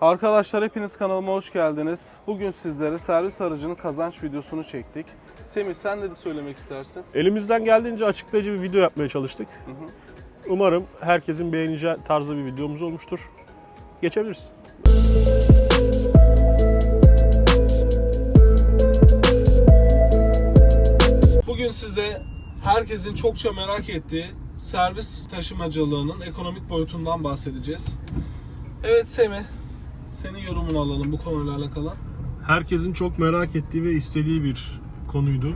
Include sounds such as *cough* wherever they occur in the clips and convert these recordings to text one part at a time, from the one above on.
Arkadaşlar hepiniz kanalıma hoş geldiniz. Bugün sizlere servis aracının kazanç videosunu çektik. Semih sen de söylemek istersin. Elimizden geldiğince açıklayıcı bir video yapmaya çalıştık. Umarım herkesin beğeneceği tarzda bir videomuz olmuştur. Geçebiliriz. Bugün size herkesin çokça merak ettiği servis taşımacılığının ekonomik boyutundan bahsedeceğiz. Evet Semih, senin yorumunu alalım bu konuyla alakalı. Herkesin çok merak ettiği ve istediği bir konuydu.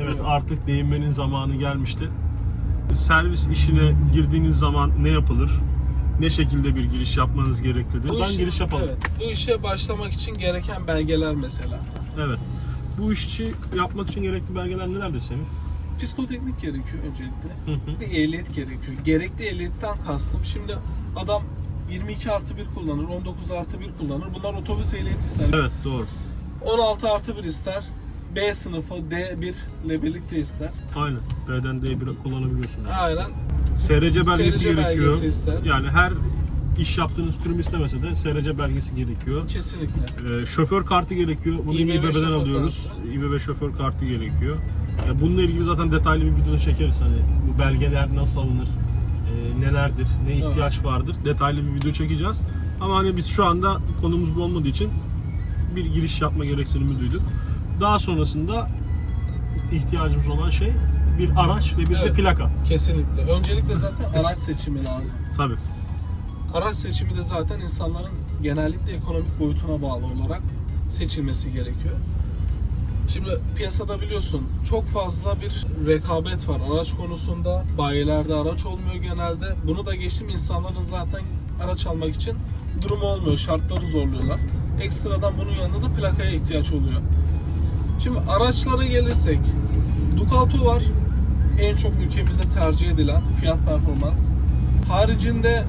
Evet artık değinmenin zamanı gelmişti. Servis işine girdiğiniz zaman ne yapılır? Ne şekilde bir giriş yapmanız gereklidir? Buradan işe- giriş yapalım. Evet, bu işe başlamak için gereken belgeler mesela. Evet. Bu işi yapmak için gerekli belgeler nelerdir Semih? Psikoteknik gerekiyor öncelikle. Hı hı. Bir ehliyet gerekiyor. Gerekli ehliyetten kastım. Şimdi adam 22 artı 1 kullanır, 19 artı 1 kullanır. Bunlar otobüs ehliyeti ister. Evet doğru. 16 artı 1 ister. B sınıfı D1 ile birlikte ister. Aynen. B'den D1 kullanabiliyorsun. Yani. Aynen. SRC belgesi SRC gerekiyor. belgesi ister. Yani her iş yaptığınız kurum istemese de SRC belgesi gerekiyor. Kesinlikle. Ee, şoför kartı gerekiyor. Bunu İBB İBB'den alıyoruz. İBB şoför kartı gerekiyor. Ee, bununla ilgili zaten detaylı bir video çekeriz. Hani bu belgeler nasıl alınır, e, nelerdir, ne ihtiyaç vardır. Detaylı bir video çekeceğiz. Ama hani biz şu anda konumuz bu olmadığı için bir giriş yapma gereksinimi duyduk. Daha sonrasında ihtiyacımız olan şey bir araç ve bir de Evet. plaka. Kesinlikle. Öncelikle zaten *laughs* araç seçimi lazım. Tabii. Araç seçimi de zaten insanların genellikle ekonomik boyutuna bağlı olarak seçilmesi gerekiyor. Şimdi piyasada biliyorsun çok fazla bir rekabet var araç konusunda. Bayilerde araç olmuyor genelde. Bunu da geçtim insanların zaten araç almak için durumu olmuyor. Şartları zorluyorlar. Ekstradan bunun yanında da plakaya ihtiyaç oluyor. Şimdi araçlara gelirsek Ducato var. En çok ülkemizde tercih edilen fiyat performans. Haricinde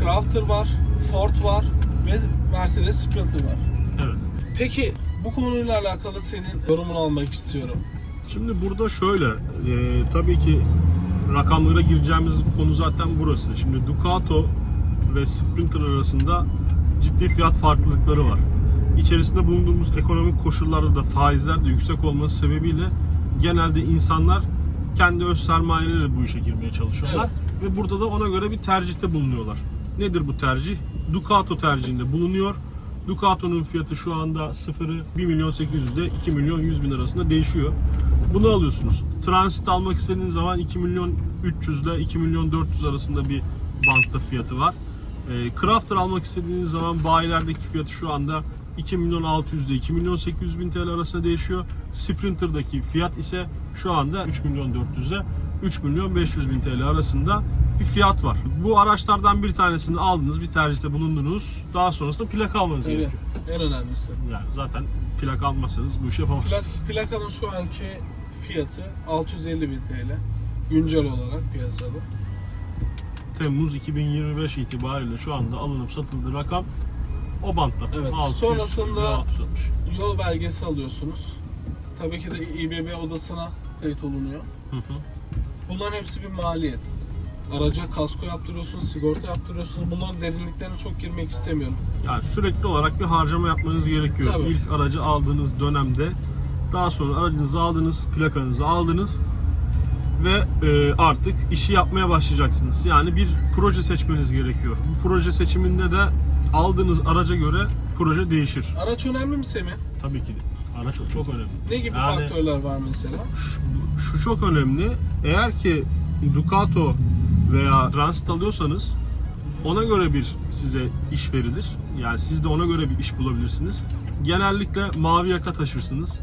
Crafter var, Ford var ve Mercedes Sprinter var. Evet. Peki bu konuyla alakalı senin yorumunu almak istiyorum. Şimdi burada şöyle, e, tabii ki rakamlara gireceğimiz konu zaten burası. Şimdi Ducato ve Sprinter arasında ciddi fiyat farklılıkları var. İçerisinde bulunduğumuz ekonomik koşullarda da faizler de yüksek olması sebebiyle genelde insanlar kendi öz sermayeleriyle bu işe girmeye çalışıyorlar. Ve burada da ona göre bir tercihte bulunuyorlar. Nedir bu tercih? Ducato tercihinde bulunuyor. Ducato'nun fiyatı şu anda sıfırı 1 milyon 800 ile 2 milyon 100 bin arasında değişiyor. Bunu alıyorsunuz. Transit almak istediğiniz zaman 2 milyon 300 ile 2 milyon 400 arasında bir bantta fiyatı var. E, Crafter almak istediğiniz zaman bayilerdeki fiyatı şu anda 2 milyon 600 ile 2 milyon 800 bin TL arasında değişiyor. Sprinter'daki fiyat ise şu anda 3 milyon 400 ile 3 milyon 500 bin TL arasında bir fiyat var. Bu araçlardan bir tanesini aldınız, bir tercihte bulundunuz. Daha sonrasında plaka almanız Tabii gerekiyor. en önemlisi. Yani zaten plak almazsanız bu işi yapamazsınız. Plak, plakanın şu anki fiyatı 650 bin TL. Güncel olarak piyasada. Temmuz 2025 itibariyle şu anda alınıp satıldığı rakam o bantta. Evet. 600, Sonrasında- 660. Yol belgesi alıyorsunuz. Tabii ki de İBB odasına kayıt olunuyor. Hı hı. Bunların hepsi bir maliyet. Araca kasko yaptırıyorsunuz, sigorta yaptırıyorsunuz. Bunların derinliklerine çok girmek istemiyorum. Yani sürekli olarak bir harcama yapmanız gerekiyor. Tabii. İlk aracı aldığınız dönemde daha sonra aracınızı aldınız, plakanızı aldınız ve e, artık işi yapmaya başlayacaksınız. Yani bir proje seçmeniz gerekiyor. Bu proje seçiminde de aldığınız araca göre proje değişir. Araç önemli mi Semih? Tabii ki. Araç çok, çok önemli. Ne gibi Yani- faktörler var mesela? Şu- Şu çok önemli. Eğer ki Ducato veya Transit alıyorsanız ona göre bir size iş verilir. Yani siz de ona göre bir iş bulabilirsiniz. Genellikle mavi yaka taşırsınız.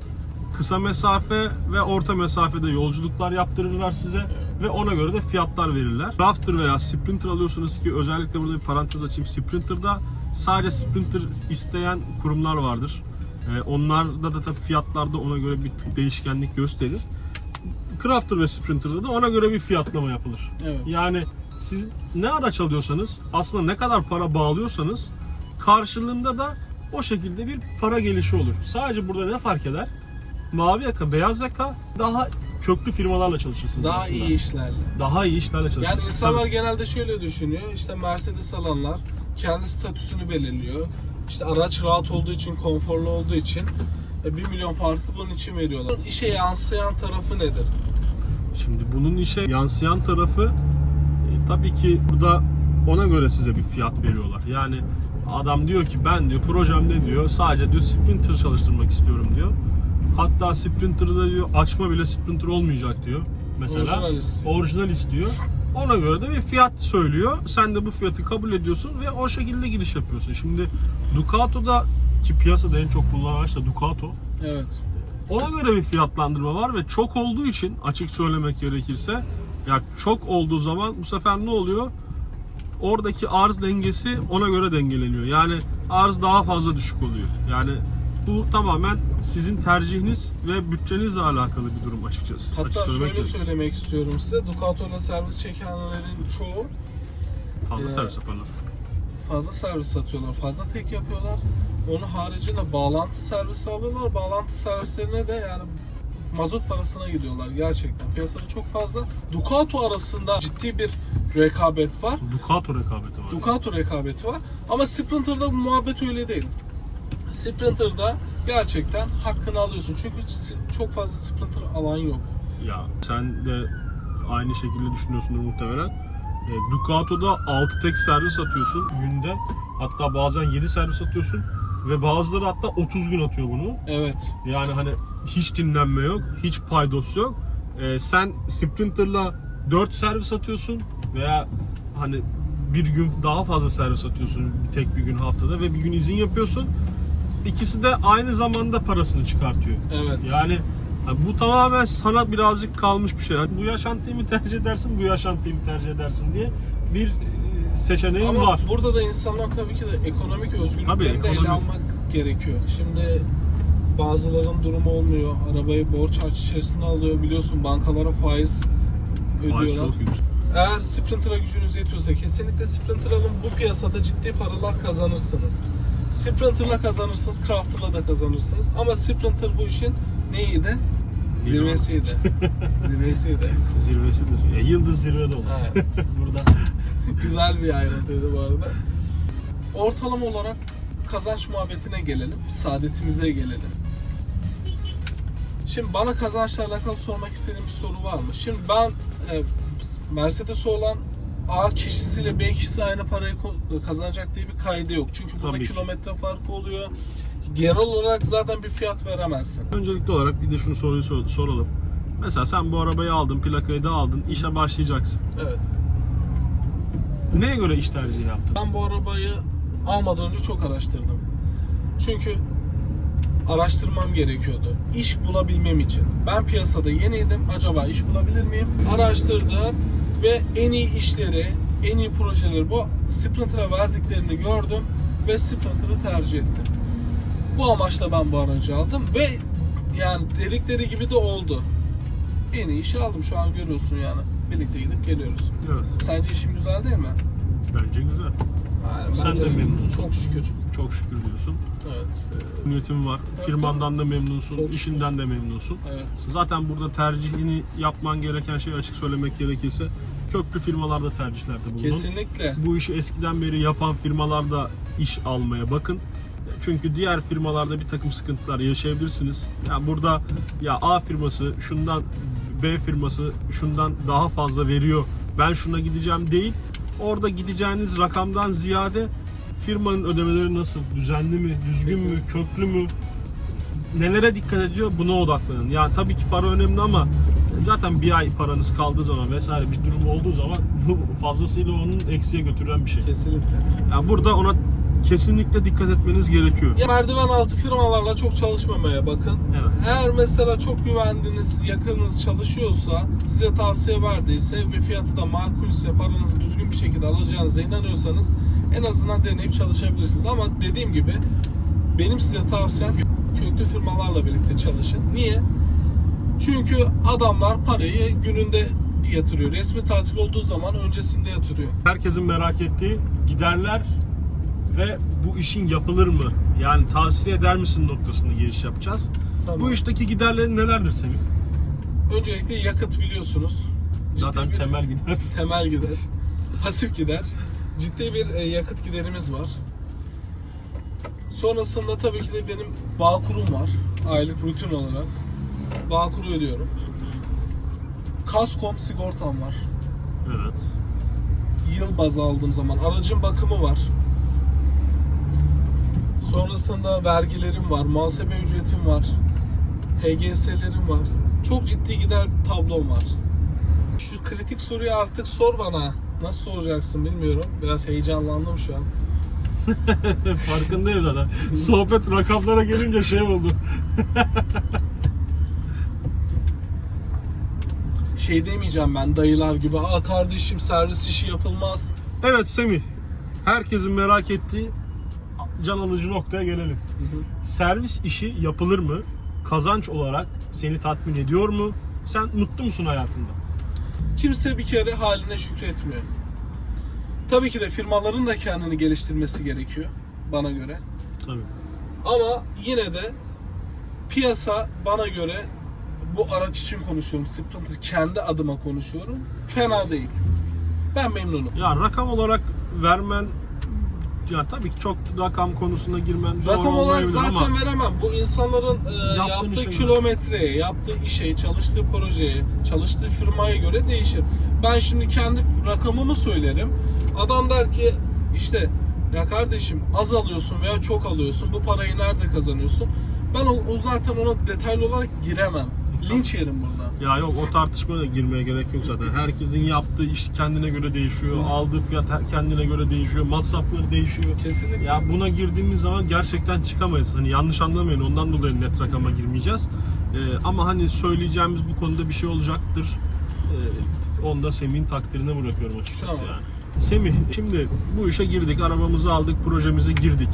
Kısa mesafe ve orta mesafede yolculuklar yaptırırlar size ve ona göre de fiyatlar verirler. Rafter veya Sprinter alıyorsunuz ki özellikle burada bir parantez açayım. Sprinter'da sadece Sprinter isteyen kurumlar vardır. Ee, onlarda da tabii fiyatlarda ona göre bir değişkenlik gösterir. Crafter ve Sprinter'da da ona göre bir fiyatlama yapılır. Evet. Yani siz ne araç alıyorsanız aslında ne kadar para bağlıyorsanız karşılığında da o şekilde bir para gelişi olur. Sadece burada ne fark eder? Mavi yaka, beyaz yaka daha köklü firmalarla çalışırsınız Daha aslında. iyi işlerle. Daha iyi işlerle çalışırsınız. Yani insanlar Tabii. genelde şöyle düşünüyor. İşte Mercedes alanlar kendi statüsünü belirliyor. İşte araç rahat olduğu için, konforlu olduğu için 1 milyon farkı bunun için veriyorlar. İşe yansıyan tarafı nedir? Şimdi bunun işe yansıyan tarafı e, tabii ki burada ona göre size bir fiyat veriyorlar. Yani adam diyor ki ben diyor projem ne diyor sadece diyor Sprinter çalıştırmak istiyorum diyor. Hatta Sprinter'da diyor açma bile Sprinter olmayacak diyor. Mesela Orijinal istiyor. orijinal istiyor. Ona göre de bir fiyat söylüyor. Sen de bu fiyatı kabul ediyorsun ve o şekilde giriş yapıyorsun. Şimdi Ducato'da ki piyasada en çok kullanılan araç da Ducato. Evet. Ona göre bir fiyatlandırma var ve çok olduğu için açık söylemek gerekirse ya çok olduğu zaman bu sefer ne oluyor? Oradaki arz dengesi ona göre dengeleniyor. Yani arz daha fazla düşük oluyor. Yani bu tamamen sizin tercihiniz ve bütçenizle alakalı bir durum açıkçası. Hatta Açık söylemek şöyle gerekirse. söylemek istiyorum size. Ducato'yla servis çekenlerin çoğu Fazla Ee, servis yaparlar. fazla servis satıyorlar. Fazla tek yapıyorlar. Onun haricinde bağlantı servisi alıyorlar. Bağlantı servislerine de yani mazot parasına gidiyorlar gerçekten. Piyasada çok fazla. Ducato arasında ciddi bir rekabet var. Ducato rekabeti var. Ducato rekabeti var. Ama Sprinter'da bu muhabbet öyle değil. Sprinter'da gerçekten hakkını alıyorsun. Çünkü çok fazla Sprinter alan yok. Ya sen de aynı şekilde düşünüyorsundur muhtemelen. E, Ducato'da 6 tek servis atıyorsun günde. Hatta bazen 7 servis atıyorsun. Ve bazıları hatta 30 gün atıyor bunu. Evet. Yani hani hiç dinlenme yok, hiç paydos yok. E, sen Sprinter'la 4 servis atıyorsun veya hani bir gün daha fazla servis atıyorsun tek bir gün haftada ve bir gün izin yapıyorsun. İkisi de aynı zamanda parasını çıkartıyor. Evet. Yani bu tamamen sana birazcık kalmış bir şey. Bu yaşantıyı mı tercih edersin, bu yaşantıyı mı tercih edersin diye bir e, seçeneğin Ama var. burada da insanlar tabii ki de ekonomik Tabii, özgürlüklerini de ele almak gerekiyor. Şimdi bazıların durumu olmuyor. Arabayı borç harç içerisinde alıyor. Biliyorsun bankalara faiz Faiz ödüyorlar. çok yüksek. Eğer Sprinter'a gücünüz yetiyorsa kesinlikle Sprinter alın. Bu piyasada ciddi paralar kazanırsınız. Sprinter'la kazanırsınız, Crafter'la da kazanırsınız. Ama Sprinter bu işin neydi? Zirve. Zirvesiydi. *laughs* Zirvesiydi. Zirvesidir. Ya, yıldız zirvede olur. Evet. *laughs* Burada *laughs* Güzel bir ayrıntıydı bu arada. Ortalama olarak kazanç muhabbetine gelelim. Saadetimize gelelim. Şimdi bana kazançla alakalı sormak istediğim bir soru var mı? Şimdi ben e, Mercedes olan A kişisiyle B kişisi aynı parayı kazanacak diye bir kaydı yok. Çünkü burada Tabii ki. kilometre farkı oluyor. Genel olarak zaten bir fiyat veremezsin. öncelikli olarak bir de şunu soruyu sor- soralım. Mesela sen bu arabayı aldın, plakayı da aldın, işe başlayacaksın. Evet. Neye göre iş tercihi yaptın? Ben bu arabayı almadan önce çok araştırdım. Çünkü araştırmam gerekiyordu. İş bulabilmem için. Ben piyasada yeniydim. Acaba iş bulabilir miyim? Araştırdım ve en iyi işleri, en iyi projeleri bu Sprinter'a verdiklerini gördüm ve Sprinter'ı tercih ettim. Bu amaçla ben bu aracı aldım ve yani dedikleri gibi de oldu. En iyi işi aldım şu an görüyorsun yani. Birlikte gidip geliyoruz. Evet. Sence işim güzel değil mi? Bence güzel. Yani Sen de memnunsun. Çok şükür. Çok şükür diyorsun. Evet. Yönetim var. Firmandan da memnunsun, Çok şükür. işinden de memnunsun. Evet. Zaten burada tercihini yapman gereken şey açık söylemek gerekirse köklü firmalarda tercihlerde bulunun. Kesinlikle. Bu işi eskiden beri yapan firmalarda iş almaya bakın. Çünkü diğer firmalarda bir takım sıkıntılar yaşayabilirsiniz. Ya burada ya A firması şundan B firması şundan daha fazla veriyor. Ben şuna gideceğim değil. Orada gideceğiniz rakamdan ziyade firmanın ödemeleri nasıl? Düzenli mi? Düzgün mü? Kesinlikle. Köklü mü? Nelere dikkat ediyor? Buna odaklanın. Yani tabii ki para önemli ama zaten bir ay paranız kaldığı zaman vesaire bir durum olduğu zaman bu fazlasıyla onun eksiye götüren bir şey. Kesinlikle. Yani burada ona kesinlikle dikkat etmeniz gerekiyor. Ya merdiven altı firmalarla çok çalışmamaya bakın. Evet. Eğer mesela çok güvendiğiniz, yakınınız çalışıyorsa, size tavsiye verdiyse ve fiyatı da makulse, paranızı düzgün bir şekilde alacağınıza inanıyorsanız en azından deneyip çalışabilirsiniz. Ama dediğim gibi benim size tavsiyem köklü firmalarla birlikte çalışın. Niye? Çünkü adamlar parayı gününde yatırıyor. Resmi tatil olduğu zaman öncesinde yatırıyor. Herkesin merak ettiği giderler ve bu işin yapılır mı? Yani tavsiye eder misin noktasında giriş yapacağız. Tamam. Bu işteki giderlerin nelerdir senin? Öncelikle yakıt biliyorsunuz. Ciddi Zaten bir temel gider. *laughs* temel gider. Pasif gider. ciddi bir e, yakıt giderimiz var. Sonrasında tabii ki de benim Bağkur'um var. Aylık rutin olarak. Bağkur'u ödüyorum. Kaskom sigortam var. Evet. Yıl bazı aldığım zaman. Aracın bakımı var. Sonrasında vergilerim var. Muhasebe ücretim var. HGS'lerim var. Çok ciddi gider tablom var. Şu kritik soruyu artık sor bana. Nasıl soracaksın bilmiyorum. Biraz heyecanlandım şu an. *laughs* Farkındayım zaten. Sohbet rakamlara gelince şey oldu. *laughs* Şey demeyeceğim ben dayılar gibi. Aa kardeşim servis işi yapılmaz. Evet Semih. Herkesin merak ettiği can alıcı noktaya gelelim. Servis işi yapılır mı? Kazanç olarak seni tatmin ediyor mu? Sen mutlu musun hayatında? Kimse bir kere haline şükretmiyor. Tabii ki de firmaların da kendini geliştirmesi gerekiyor bana göre. Tabii. Ama yine de piyasa bana göre bu araç için konuşuyorum. Sprinter kendi adıma konuşuyorum. Fena değil. Ben memnunum. Ya rakam olarak vermen ya tabii ki çok rakam konusuna girmen doğru Rakam olarak olmayabilir zaten ama veremem. Bu insanların e, Yaptığın yaptığı işe göre. kilometreye, yaptığı işe, çalıştığı projeye, çalıştığı firmaya göre değişir. Ben şimdi kendi rakamımı söylerim. Adam der ki işte ya kardeşim az alıyorsun veya çok alıyorsun. Bu parayı nerede kazanıyorsun? Ben o, o zaten ona detaylı olarak giremem. Linç yerim burada. ya yok o tartışmaya girmeye gerek yok zaten. Herkesin yaptığı iş kendine göre değişiyor. Aldığı fiyat kendine göre değişiyor. Masrafları değişiyor. Kesinlikle. Ya buna girdiğimiz zaman gerçekten çıkamayız. Hani yanlış anlamayın ondan dolayı net rakama girmeyeceğiz. Ee, ama hani söyleyeceğimiz bu konuda bir şey olacaktır. Ee, onu da Semih'in takdirine bırakıyorum açıkçası Tamam. yani. Semih şimdi bu işe girdik, arabamızı aldık, projemize girdik.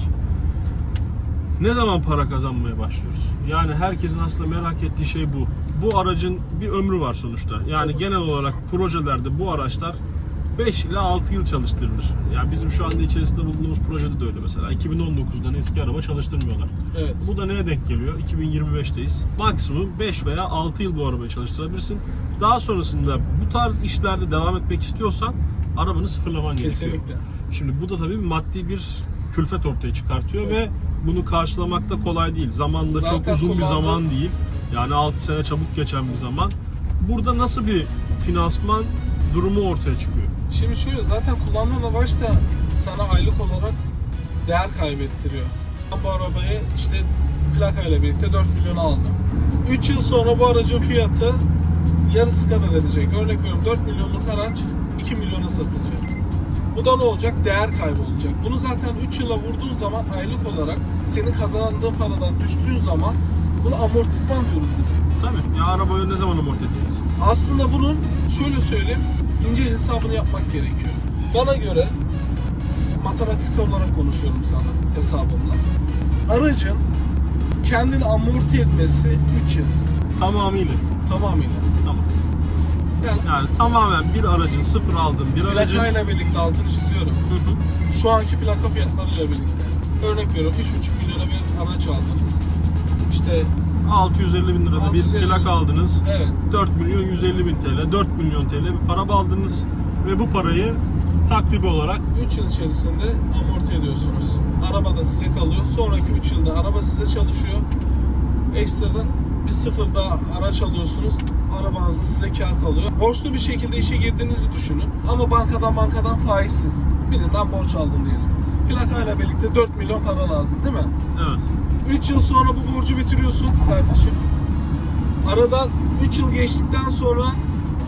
Ne zaman para kazanmaya başlıyoruz? Yani herkesin aslında merak ettiği şey bu. Bu aracın bir ömrü var sonuçta. Yani genel olarak projelerde bu araçlar 5 ile 6 yıl çalıştırılır. Yani bizim şu anda içerisinde bulunduğumuz projede de öyle mesela. 2019'dan eski araba çalıştırmıyorlar. Evet. Bu da neye denk geliyor? 2025'teyiz. Maksimum 5 veya 6 yıl bu arabayı çalıştırabilirsin. Daha sonrasında bu tarz işlerde devam etmek istiyorsan arabanı sıfırlaman gerekiyor. Kesinlikle. Şimdi bu da tabii maddi bir külfet ortaya çıkartıyor ve bunu karşılamak da kolay değil. Zaman da çok uzun bir zaman değil. Yani 6 sene çabuk geçen bir zaman. Burada nasıl bir finansman durumu ortaya çıkıyor? Şimdi şöyle zaten kullandığın araç da sana aylık olarak değer kaybettiriyor. Bu arabayı işte plakayla birlikte 4 milyona aldım. 3 yıl sonra bu aracın fiyatı yarısı kadar edecek. Örnek veriyorum 4 milyonluk araç 2 milyona satılacak. Bu da ne olacak? Değer kaybı olacak. Bunu zaten 3 yıla vurduğun zaman aylık olarak senin kazandığın paradan düştüğün zaman bunu amortisman diyoruz biz. Tabii. Ya arabayı ne zaman amorti edeceğiz? Aslında bunun şöyle söyleyeyim, ince hesabını yapmak gerekiyor. Bana göre, matematiksel olarak konuşuyorum sana hesabımla. Aracın kendini amorti etmesi 3 yıl Tamamıyla. tamamıyla. Yani Yani tamamen bir aracın sıfır aldığın bir aracın plakayla birlikte altını çiziyorum. Hı hı. Şu anki plaka fiyatlarıyla birlikte. Örnek veriyorum 3,5 milyona bir araç aldınız. İşte 650 bin lirada 650 bir bin. plak aldınız. evet 4 milyon 150 bin TL, 4 milyon TL bir para aldınız ve bu parayı takribi olarak 3 yıl içerisinde amorti ediyorsunuz. Araba da size kalıyor. Sonraki 3 yılda araba size çalışıyor. Ekstradan bir sıfır daha araç alıyorsunuz. Arabanızda size kar kalıyor. Borçlu bir şekilde işe girdiğinizi düşünün. Ama bankadan bankadan faizsiz. Birinden borç aldın diyelim. Plakayla birlikte 4 milyon para lazım değil mi? evet 3 yıl sonra bu borcu bitiriyorsun kardeşim. Aradan 3 yıl geçtikten sonra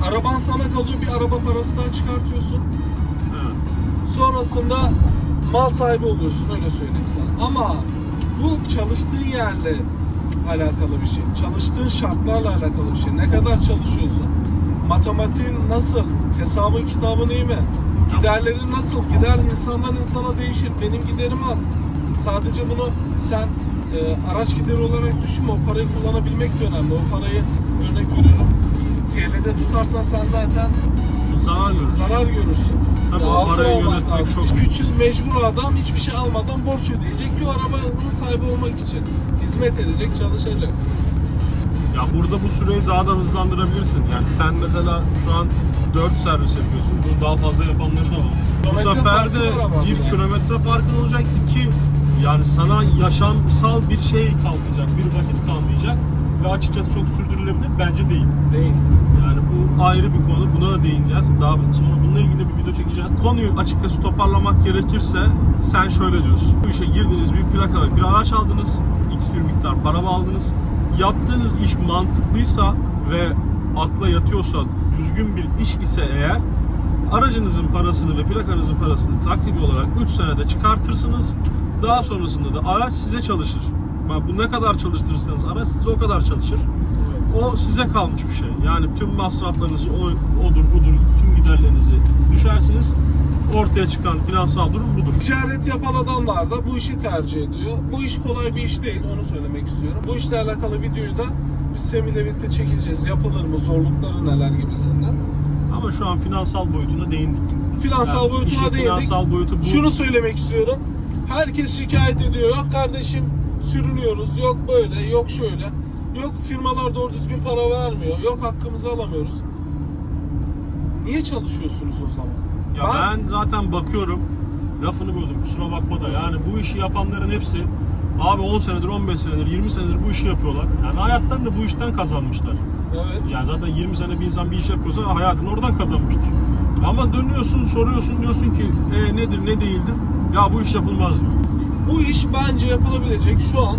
araban sana kalıyor. Bir araba parası daha çıkartıyorsun. evet Sonrasında mal sahibi oluyorsun öyle söyleyeyim sana. Ama bu çalıştığın yerle alakalı bir şey. Çalıştığın şartlarla alakalı bir şey. Ne kadar çalışıyorsun? Matematiğin nasıl? Hesabın kitabın iyi mi? Giderlerin nasıl? Gider insandan insana değişir. Benim giderim az. Sadece bunu sen e, araç gideri olarak düşünme. O parayı kullanabilmek de önemli. O parayı örnek veriyorum. TL'de tutarsan sen zaten zarar görürsün. zarar görürsün. Tabii o altın parayı yönetmek lazım. çok- 3 yıl mecbur adam hiçbir şey almadan borç ödeyecek ki o arabanın sahibi olmak için. Hizmet edecek, çalışacak. Ya burada bu süreyi daha da hızlandırabilirsin. Yani sen mesela şu an 4 servis yapıyorsun. Bunu daha fazla yapanları da var. Bu Kilometre sefer farkı de var ama bir yani. kilometre farkın olacak. iki yani sana yaşamsal bir şey kalmayacak. Bir vakit kalmayacak. Ve açıkçası çok sürdürülebilir bence değil. Değil. Yani bu ayrı bir konu. Buna da değineceğiz. Daha sonra bununla ilgili bir video çekeceğiz. Konuyu açıkçası toparlamak gerekirse sen şöyle diyorsun. Bu işe girdiniz bir plakalı bir araç aldınız. X bir miktar para aldınız. Yaptığınız iş mantıklıysa ve akla yatıyorsa düzgün bir iş ise eğer aracınızın parasını ve plakanızın parasını takribi olarak 3 senede çıkartırsınız. Daha sonrasında da araç size çalışır. Bak bu ne kadar çalıştırırsanız araç size o kadar çalışır. O size kalmış bir şey. Yani tüm masraflarınızı o, odur budur tüm giderlerinizi düşersiniz. Ortaya çıkan finansal durum budur. Ticaret yapan adamlar da bu işi tercih ediyor. Bu iş kolay bir iş değil, onu söylemek istiyorum. Bu işle alakalı videoyu da biz Semih'le birlikte çekeceğiz. Yapılır mı, zorlukları neler gibisinden. Ama şu an finansal boyutuna değindik. Finansal Yani boyutuna değindik. Finansal boyutu bu. Şunu söylemek istiyorum. Herkes şikayet ediyor. Yok kardeşim sürünüyoruz. Yok böyle, yok şöyle. Yok firmalar doğru düzgün para vermiyor. Yok hakkımızı alamıyoruz. Niye çalışıyorsunuz o zaman? Ya ben zaten bakıyorum. Lafını böldüm kusura bakma da yani bu işi yapanların hepsi abi 10 senedir 15 senedir 20 senedir bu işi yapıyorlar. Yani hayatlarını bu işten kazanmışlar. Evet. Yani zaten 20 sene bir insan bir iş yapıyorsa hayatını oradan kazanmıştır. Ama dönüyorsun soruyorsun diyorsun ki e, nedir ne değildir? Ya bu iş yapılmaz diyor. Bu iş bence yapılabilecek şu an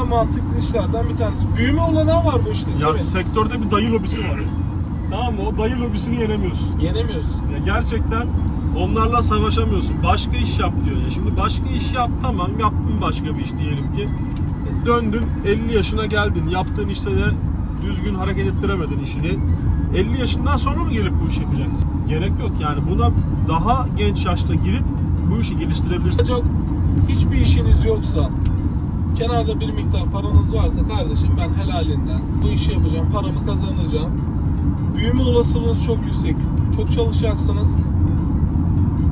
en mantıklı işlerden bir tanesi. Büyüme olanağı var bu işte. Ya Semih. sektörde bir dayı lobisi var. Tamam mı? O dayı lobisini yenemiyorsun. Yenemiyorsun. Ya gerçekten onlarla savaşamıyorsun. Başka iş yap diyor. Ya şimdi başka iş yap tamam yaptın başka bir iş diyelim ki. Döndün 50 yaşına geldin. Yaptığın işte de düzgün hareket ettiremedin işini. 50 yaşından sonra mı gelip bu işi yapacaksın? Gerek yok yani buna daha genç yaşta girip bu işi geliştirebilirsin. Çok hiçbir işiniz yoksa kenarda bir miktar paranız varsa kardeşim ben helalinden bu işi yapacağım, paramı kazanacağım. Büyüme olasılığınız çok yüksek. Çok çalışacaksınız.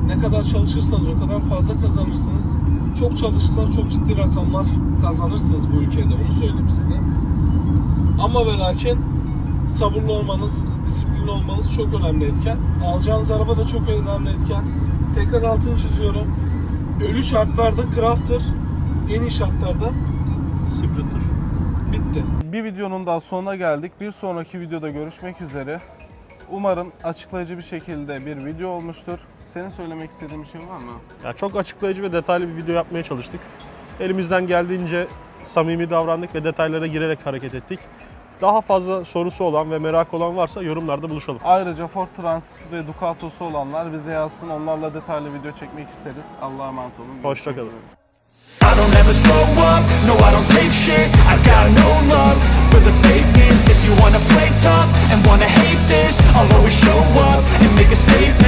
Ne kadar çalışırsanız o kadar fazla kazanırsınız. Çok çalışırsanız çok ciddi rakamlar kazanırsınız bu ülkede. Onu söyleyeyim size. Ama ve lakin sabırlı olmanız, disiplinli olmanız çok önemli etken. Alacağınız araba da çok önemli etken. Tekrar altını çiziyorum. Ölü şartlarda Crafter, en iyi şartlarda Sprinter. bitti. Bir videonun daha sonuna geldik. Bir sonraki videoda görüşmek üzere. Umarım açıklayıcı bir şekilde bir video olmuştur. Senin söylemek istediğin bir şey var mı? Ya çok açıklayıcı ve detaylı bir video yapmaya çalıştık. Elimizden geldiğince samimi davrandık ve detaylara girerek hareket ettik. Daha fazla sorusu olan ve merak olan varsa yorumlarda buluşalım. Ayrıca Ford Transit ve Ducato'su olanlar bize yazsın. Onlarla detaylı video çekmek isteriz. Allah'a emanet olun. Hoşçakalın. I don't ever slow up, no I don't take shit I got no love for the fakeness If you wanna play tough and wanna hate this I'll always show up and make a statement